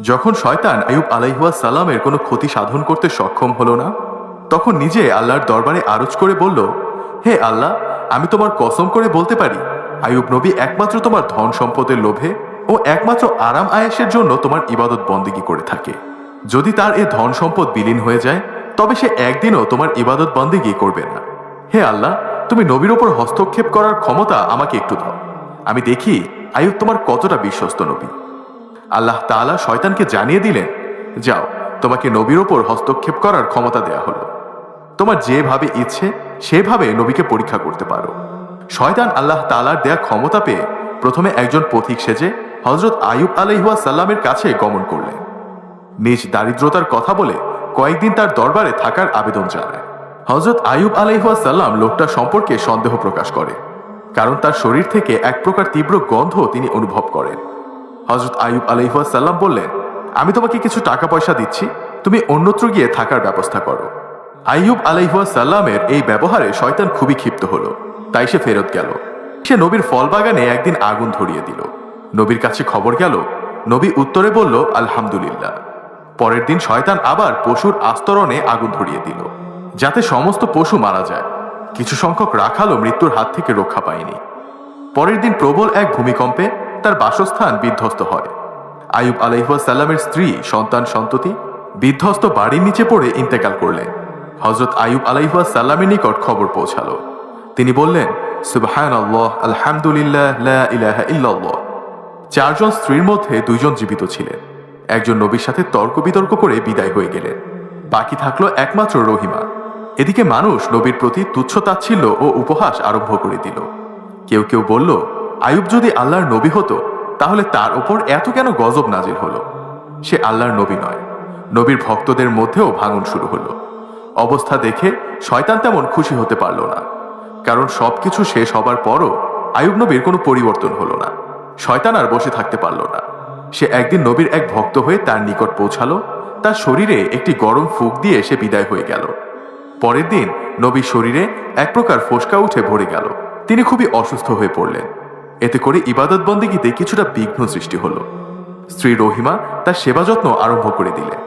যখন শয়তান আয়ুব আলাইহুয়া সালামের কোনো ক্ষতি সাধন করতে সক্ষম হলো না, তখন নিজে আল্লাহর দরবারে আরজ করে বলল, হে আল্লাহ, আমি তোমার কসম করে বলতে পারি আয়ুব নবী একমাত্র তোমার ধন সম্পদের লোভে ও একমাত্র আরাম আয়েসের জন্য তোমার ইবাদত বন্দিগি করে থাকে। যদি তার এ ধন সম্পদ বিলীন হয়ে যায়, তবে সে একদিনও তোমার ইবাদত বন্দিগি করবে না। হে আল্লাহ, তুমি নবীর ওপর হস্তক্ষেপ করার ক্ষমতা আমাকে একটু দাও। আমি দেখি আয়ুব তোমার কতটা বিশ্বস্ত নবী। আল্লাহ তাআলা শয়তানকে জানিয়ে দিলেন, যাও, তোমাকে নবীর ওপর হস্তক্ষেপ করার ক্ষমতা দেয়া হলো। তোমার যেভাবে ইচ্ছে, সেভাবে নবীকে পরীক্ষা করতে পারো। শয়তান আল্লাহ তাআলার দেয়া ক্ষমতা পেয়ে প্রথমে একজন পথিক সেজে হজরত আয়ুব আলাইহুয়া সাল্লামের কাছে গমন করলেন। নিজ দারিদ্রতার কথা বলে কয়েকদিন তার দরবারে থাকার আবেদন জানায়। হজরত আয়ুব আলাইহুয়া সাল্লাম লোকটা সম্পর্কে সন্দেহ প্রকাশ করে, কারণ তার শরীর থেকে এক প্রকার তীব্র গন্ধ তিনি অনুভব করেন। হজরত আয়ুব আলাইহুয়া সাল্লাম বললেন, আমি তোমাকে কিছু টাকা পয়সা দিচ্ছি, তুমি অন্যত্র গিয়ে থাকার ব্যবস্থা করো। আইয়ুব আলাইহুয়া সাল্লামের এই ব্যবহারে শয়তান খুবই ক্ষিপ্ত হলো, তাই সে ফেরত গেল। সে নবীর ফল বাগানে একদিন আগুন ধরিয়ে দিল। নবীর কাছে খবর গেল, নবী উত্তরে বলল, আলহামদুলিল্লাহ। পরের দিন শয়তান আবার পশুর আস্তরণে আগুন ধরিয়ে দিল, যাতে সমস্ত পশু মারা যায়। কিছু সংখ্যক রাখালও মৃত্যুর হাত থেকে রক্ষা পায়নি। পরের দিন প্রবল এক ভূমিকম্পে তার বাসস্থান বিধ্বস্ত হয়। আয়ুব আলাইহাসাল্লামের স্ত্রী, সন্তান সন্ততি, বিধ্বস্ত বাড়ির নিচে পড়ে ইন্তেকাল করলেন। হজরত আয়ুব আলাইহাসাল্লামের নিকট খবর পৌঁছালো। তিনি বললেন সুবহান আল্লাহ আলহামদুলিল্লাহ ইল্লাল্লাহ। চারজন স্ত্রীর মধ্যে দুইজন জীবিত ছিলেন। একজন নবীর সাথে তর্ক বিতর্ক করে বিদায় হয়ে গেলেন। বাকি থাকল একমাত্র রহিমা। এদিকে মানুষ নবীর প্রতি তুচ্ছ তাচ্ছিল্য ও উপহাস আরম্ভ করে দিল। কেউ কেউ বলল আয়ুব যদি আল্লাহর নবী হতো, তাহলে তার ওপর এত কেন গজব নাজির হলো? সে আল্লাহর নবী নয়। নবীর ভক্তদের মধ্যেও ভাঙন শুরু হলো। অবস্থা দেখে শয়তান তেমন খুশি হতে পারল না। কারণ সবকিছু শেষ হবার পরও আয়ুব নবীর কোনো পরিবর্তন হলো না। শয়তান আর বসে থাকতে পারল না। সে একদিন নবীর এক ভক্ত হয়ে তার নিকট পৌঁছালো। তার শরীরে একটি গরম ফুক দিয়ে সে বিদায় হয়ে গেল। পরের দিন নবীর শরীরে এক প্রকার ফোসকা উঠে ভরে গেল। তিনি খুবই অসুস্থ হয়ে পড়লেন। এতে করে ইবাদত বন্দিগিতে কিছুটা বিঘ্ন সৃষ্টি হলো। স্ত্রী রহিমা তার সেবা যত্ন আরম্ভ করে দিলেন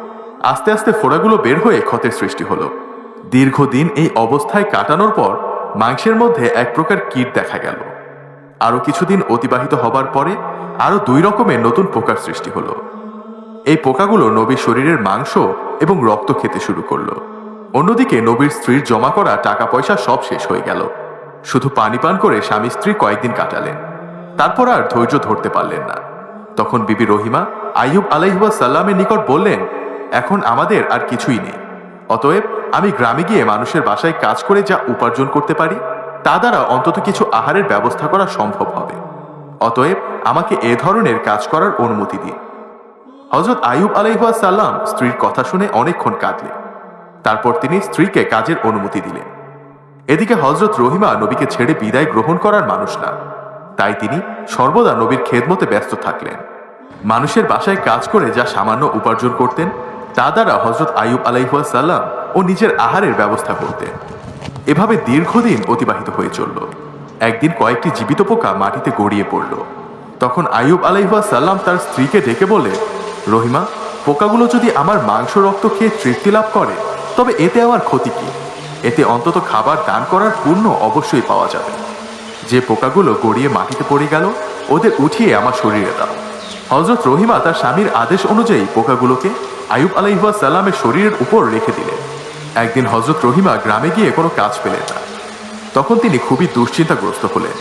আস্তে আস্তে ফোড়াগুলো বের হয়ে ক্ষতের সৃষ্টি হলো। দীর্ঘদিন এই অবস্থায় কাটানোর পর মাংসের মধ্যে এক প্রকার কীট দেখা গেল। আরও কিছুদিন অতিবাহিত হবার পরে আরও দুই রকমের নতুন পোকার সৃষ্টি হলো। এই পোকাগুলো নবীর শরীরের মাংস এবং রক্ত খেতে শুরু করল। অন্যদিকে নবীর স্ত্রীর জমা করা টাকা পয়সা সব শেষ হয়ে গেল। শুধু পানি পান করে স্বামী স্ত্রী কয়েকদিন কাটালেন। তারপর আর ধৈর্য ধরতে পারলেন না। তখন বিবি রহিমা আইয়ুব আলাইহুয়া সাল্লামের নিকট বললেন, এখন আমাদের আর কিছুই নেই। অতএব আমি গ্রামে গিয়ে মানুষের বাসায় কাজ করে যা উপার্জন করতে পারি, তা দ্বারা অন্তত কিছু আহারের ব্যবস্থা করা সম্ভব হবে। অতএব আমাকে এ ধরনের কাজ করার অনুমতি দিন। হজরত আইয়ুব আলাইহুয়া সাল্লাম স্ত্রীর কথা শুনে অনেকক্ষণ কাঁদলেন। তারপর তিনি স্ত্রীকে কাজের অনুমতি দিলেন। এদিকে হজরত রহিমা নবীকে ছেড়ে বিদায় গ্রহণ করার মানুষ না। তাই তিনি সর্বদা নবীর খেদমতে ব্যস্ত থাকলেন। মানুষের বাসায় কাজ করে যা সামান্য উপার্জন করতেন, তা দ্বারা হজরত আইয়ুব আলাইহুয়া সাল্লাম ও নিজের আহারের ব্যবস্থা করতেন। এভাবে দীর্ঘদিন অতিবাহিত হয়ে চলল। একদিন কয়েকটি জীবিত পোকা মাটিতে গড়িয়ে পড়ল। তখন আইয়ুব আলাইহুয়া সাল্লাম তার স্ত্রীকে ডেকে বলে রহিমা, পোকাগুলো যদি আমার মাংস রক্ত খেয়ে তৃপ্তি লাভ করে, তবে এতে আমার ক্ষতি কি? এতে অন্তত খাবার দান করার পুণ্য অবশ্যই পাওয়া যাবে। যে পোকাগুলো গড়িয়ে মাটিতে পড়ে গেল, ওদের উঠিয়ে আমার শরীরে দাও। হজরত রহিমা তার স্বামীর আদেশ অনুযায়ী পোকাগুলোকে আয়ুব আলাইহুয়া সাল্লামের শরীরের উপর রেখে দিলেন। একদিন হজরত রহিমা গ্রামে গিয়ে কোনো কাজ পেলেন না। তখন তিনি খুবই দুশ্চিন্তাগ্রস্ত হলেন।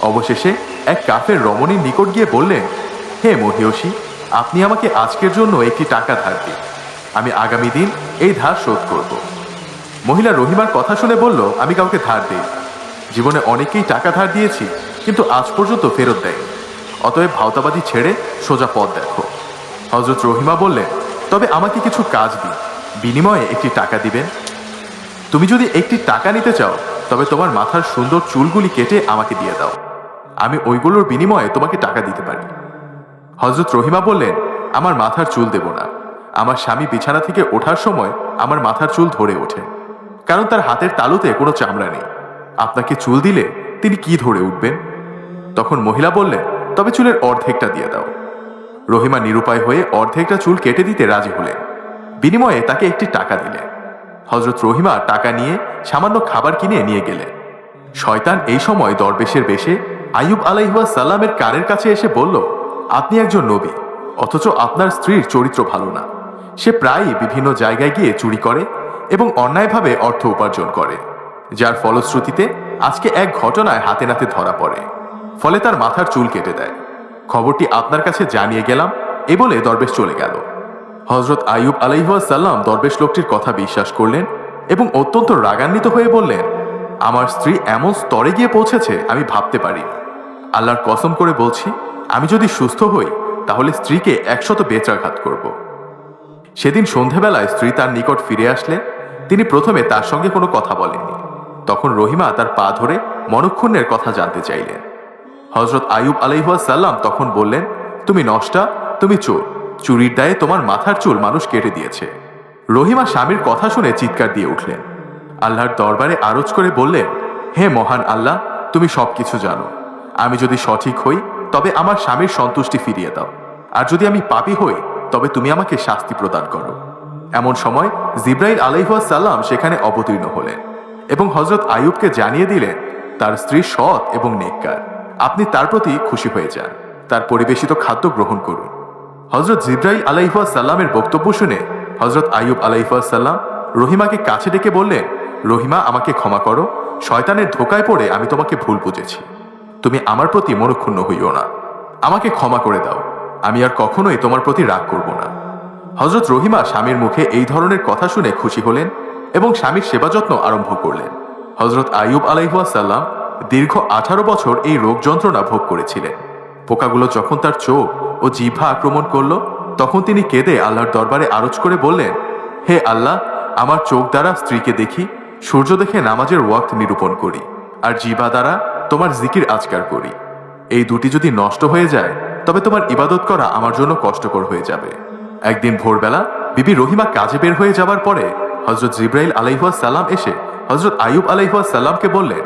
অবশেষে এক কাফের রমণীর নিকট গিয়ে বললেন, হে মহিয়সী, আপনি আমাকে আজকের জন্য একটি টাকা ধার দিন। আমি আগামী দিন এই ধার শোধ করব। মহিলা রহিমার কথা শুনে বলল, আমি কাউকে ধার দিই জীবনে অনেকেই টাকা ধার দিয়েছি, কিন্তু আজ পর্যন্ত ফেরত দেয়নি। অতএব ভাওতাবাজি ছেড়ে সোজা পথ দেখো। হজরত রহিমা বললেন, তবে আমাকে কিছু কাজ দিন। বিনিময়ে একটি টাকা দিবেন। তুমি যদি একটি টাকা নিতে চাও, তবে তোমার মাথার সুন্দর চুলগুলি কেটে আমাকে দিয়ে দাও। আমি ওইগুলোর বিনিময়ে তোমাকে টাকা দিতে পারি। হজরত রহিমা বললেন, আমার মাথার চুল দেব না। আমার স্বামী বিছানা থেকে ওঠার সময় আমার মাথার চুল ধরে ওঠে। কারণ তার হাতের তালুতে কোনো চামড়া নেই। আপনাকে চুল দিলে তিনি কি ধরে উঠবেন? তখন মহিলা বললেন তবে চুলের অর্ধেকটা দিয়ে দাও। রহিমা নিরুপায় হয়ে অর্ধেকটা চুল কেটে দিতে রাজি হলেন। বিনিময়ে তাকে একটি টাকা দিলেন হজরত রহিমা টাকা নিয়ে সামান্য খাবার কিনে নিয়ে গেলেন। শয়তান এই সময় দরবেশের বেশে আইয়ুব আলাইহুয়া সাল্লামের কানের কাছে এসে বলল, আপনি একজন নবী, অথচ আপনার স্ত্রীর চরিত্র ভালো না। সে প্রায়ই বিভিন্ন জায়গায় গিয়ে চুরি করে এবং অন্যায়ভাবে অর্থ উপার্জন করে। যার ফলশ্রুতিতে আজকে এক ঘটনায় হাতে নাতে ধরা পড়ে। ফলে তার মাথার চুল কেটে দেয়। খবরটি আপনার কাছে জানিয়ে গেলাম এ বলে দরবেশ চলে গেল। হজরত আইয়ুব আলাইহাল্লাম দরবেশ লোকটির কথা বিশ্বাস করলেন এবং অত্যন্ত রাগান্বিত হয়ে বললেন, আমার স্ত্রী এমন স্তরে গিয়ে পৌঁছেছে, আমি ভাবতে পারি আল্লাহর কসম করে বলছি, আমি যদি সুস্থ হই, তাহলে স্ত্রীকে একশত বেচাঘাত করব। সেদিন সন্ধেবেলায় স্ত্রী তার নিকট ফিরে আসলে, তিনি প্রথমে তার সঙ্গে কোনো কথা বলেননি। তখন রহিমা তার পা ধরে মনক্ষুণ্ণের কথা জানতে চাইলেন। হজরত আয়ুব আলাইহাল্লাম তখন বললেন, তুমি নষ্টা, তুমি চোর। চুরির দায়ে তোমার মাথার চুল মানুষ কেটে দিয়েছে। রহিমা স্বামীর কথা শুনে চিৎকার দিয়ে উঠলেন। আল্লাহর দরবারে আরজ করে বললেন, হে মহান আল্লাহ, তুমি সবকিছু জানো। আমি যদি সঠিক হই, তবে আমার স্বামীর সন্তুষ্টি ফিরিয়ে দাও। আর যদি আমি পাপী হই, তবে তুমি আমাকে শাস্তি প্রদান করো। এমন সময় জিব্রাইল আলাইহাল্লাম সেখানে অবতীর্ণ হলেন। এবং হজরত আয়ুবকে জানিয়ে দিলেন তার স্ত্রী সৎ এবং নেককার। আপনি তার প্রতি খুশি হয়ে যান। তার পরিবেশিত খাদ্য গ্রহণ করুন। হজরত জিব্রাইল আলাইহাল্লামের বক্তব্য শুনে হজরত আয়ুব আলাইহাল্লাম রহিমাকে কাছে ডেকে বললেন, রহিমা, আমাকে ক্ষমা করো। শয়তানের ধোকায় পড়ে আমি তোমাকে ভুল বুঝেছি। তুমি আমার প্রতি মনক্ষুণ্ণ হইও না। আমাকে ক্ষমা করে দাও। আমি আর কখনোই তোমার প্রতি রাগ করব না। হজরত রহিমা স্বামীর মুখে এই ধরনের কথা শুনে খুশি হলেন। এবং স্বামীর সেবা যত্ন আরম্ভ করলেন। হজরত আইয়ুব আলাইহাল্লাম দীর্ঘ আঠারো বছর এই রোগ যন্ত্রণা ভোগ করেছিলেন। পোকাগুলো যখন তার চোখ ও জিভা আক্রমণ করল, তখন তিনি কেঁদে আল্লাহর দরবারে আরজ করে বললেন, হে আল্লাহ, আমার চোখ দ্বারা স্ত্রীকে দেখি, সূর্য দেখে নামাজের ওয়াক্ত নিরূপণ করি, আর জিবা দ্বারা তোমার জিকির আজকার করি। এই দুটি যদি নষ্ট হয়ে যায়, তবে তোমার ইবাদত করা আমার জন্য কষ্টকর হয়ে যাবে। একদিন ভোরবেলা বিবি রহিমা কাজে বের হয়ে যাবার পরে হজরত জিব্রাইল সাল্লাম এসে হজরত আয়ুব সাল্লামকে বললেন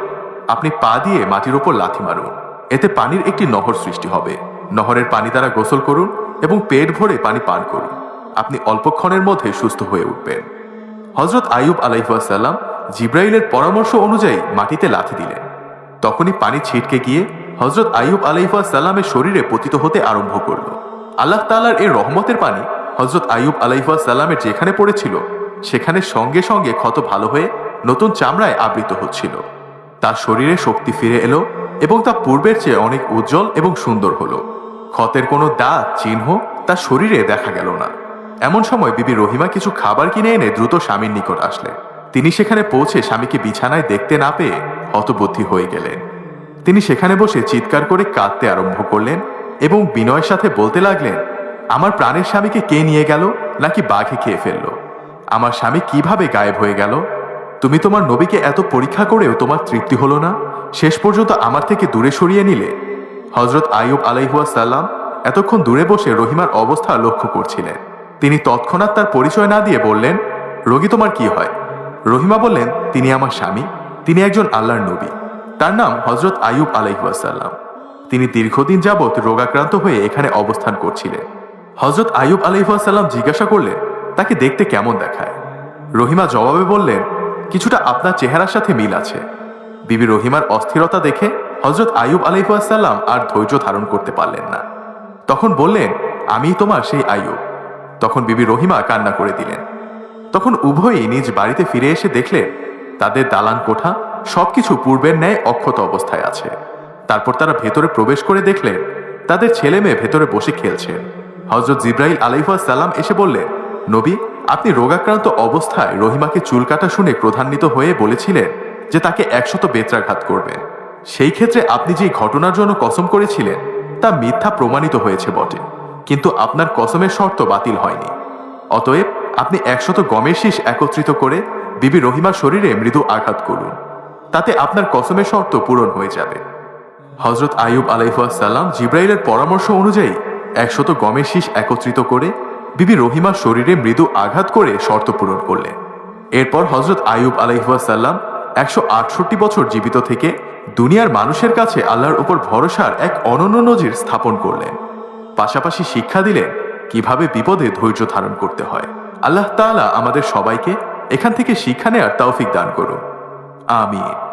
আপনি পা দিয়ে মাটির ওপর লাথি মারুন। এতে পানির একটি নহর সৃষ্টি হবে। নহরের পানি দ্বারা গোসল করুন এবং পেট ভরে পানি পান করুন। আপনি অল্পক্ষণের মধ্যে সুস্থ হয়ে উঠবেন। হজরত আয়ুব আলাইহাল্লাম জিব্রাইলের পরামর্শ অনুযায়ী মাটিতে লাথি দিলেন। তখনই পানি ছিটকে গিয়ে হজরত আয়ুব আলাইহাল্লামের শরীরে পতিত হতে আরম্ভ করল। আল্লাহ তালার এই রহমতের পানি হজরত আয়ুব আলাইহাল্লামের যেখানে পড়েছিল সেখানে সঙ্গে সঙ্গে ক্ষত ভালো হয়ে নতুন চামড়ায় আবৃত হচ্ছিল। তার শরীরে শক্তি ফিরে এলো এবং তা পূর্বের চেয়ে অনেক উজ্জ্বল এবং সুন্দর হলো। ক্ষতের কোনো দাগ, চিহ্ন তার শরীরে দেখা গেল না। এমন সময় বিবি রহিমা কিছু খাবার কিনে এনে দ্রুত স্বামীর নিকট আসলেন তিনি সেখানে পৌঁছে স্বামীকে বিছানায় দেখতে না পেয়ে হতবুদ্ধি হয়ে গেলেন। তিনি সেখানে বসে চিৎকার করে কাঁদতে আরম্ভ করলেন এবং বিনয়ের সাথে বলতে লাগলেন, আমার প্রাণের স্বামীকে কে নিয়ে গেল, নাকি বাঘে খেয়ে ফেলল? আমার স্বামী কীভাবে গায়েব হয়ে গেল? তুমি তোমার নবীকে এত পরীক্ষা করেও তোমার তৃপ্তি হলো না? শেষ পর্যন্ত আমার থেকে দূরে সরিয়ে নিলে? হজরত আইয়ুব আলাইহুয়া সাল্লাম এতক্ষণ দূরে বসে রহিমার অবস্থা লক্ষ্য করছিলেন। তিনি তৎক্ষণাৎ তার পরিচয় না দিয়ে বললেন, রোগী তোমার কি হয়? রহিমা বললেন, তিনি আমার স্বামী। তিনি একজন আল্লাহর নবী। তার নাম হজরত আইয়ুব আলাইহাসাল্লাম তিনি দীর্ঘদিন যাবৎ রোগাক্রান্ত হয়ে এখানে অবস্থান করছিলেন। হজরত আইয়ুব আলাইহাসাল্লাম জিজ্ঞাসা করলেন তাকে দেখতে কেমন দেখায়? রহিমা জবাবে বললেন কিছুটা আপনার চেহারার সাথে মিল আছে। বিবি রহিমার অস্থিরতা দেখে হজরত আইয়ুব আলাইহাসাল্লাম আর ধৈর্য ধারণ করতে পারলেন না। তখন বললেন আমি তোমার সেই আয়ুব তখন বিবি রহিমা কান্না করে দিলেন। তখন উভয়ই নিজ বাড়িতে ফিরে এসে দেখলেন, তাদের দালান কোঠা সবকিছু পূর্বের ন্যায় অক্ষত অবস্থায় আছে। তারপর তারা ভেতরে প্রবেশ করে দেখলেন, তাদের ছেলে মেয়ে ভেতরে বসে খেলছেন হজরত জিব্রাইল আলাইহুয়া সাল্লাম এসে বললেন নবী, আপনি রোগাক্রান্ত অবস্থায় রহিমাকে চুল কাটা শুনে প্রধান্বিত হয়ে বলেছিলেন যে তাকে একশত বেত্রাঘাত করবে। সেই ক্ষেত্রে আপনি যে ঘটনার জন্য কসম করেছিলেন, তা মিথ্যা প্রমাণিত হয়েছে বটে, কিন্তু আপনার কসমের শর্ত বাতিল হয়নি। অতএব আপনি একশত গমের শীষ একত্রিত করে বিবি রহিমার শরীরে মৃদু আঘাত করুন, তাতে আপনার কসমের শর্ত পূরণ হয়ে যাবে। হজরত আইয়ুব আলাইহাল্লাম জিব্রাইলের পরামর্শ অনুযায়ী একশত গমের শীষ একত্রিত করে বিবি রহিমার শরীরে মৃদু আঘাত করে শর্ত পূরণ করলেন। এরপর হজরত আইয়ুব আলাইহাল্লাম একশো আটষট্টি বছর জীবিত থেকে দুনিয়ার মানুষের কাছে আল্লাহর উপর ভরসার এক অনন্য নজির স্থাপন করলেন। পাশাপাশি শিক্ষা দিলেন কীভাবে বিপদে ধৈর্য ধারণ করতে হয়। আল্লাহ তাআলা আমাদের সবাইকে এখান থেকে শিক্ষা নেয়ার তৌফিক দান করুন। আমিন।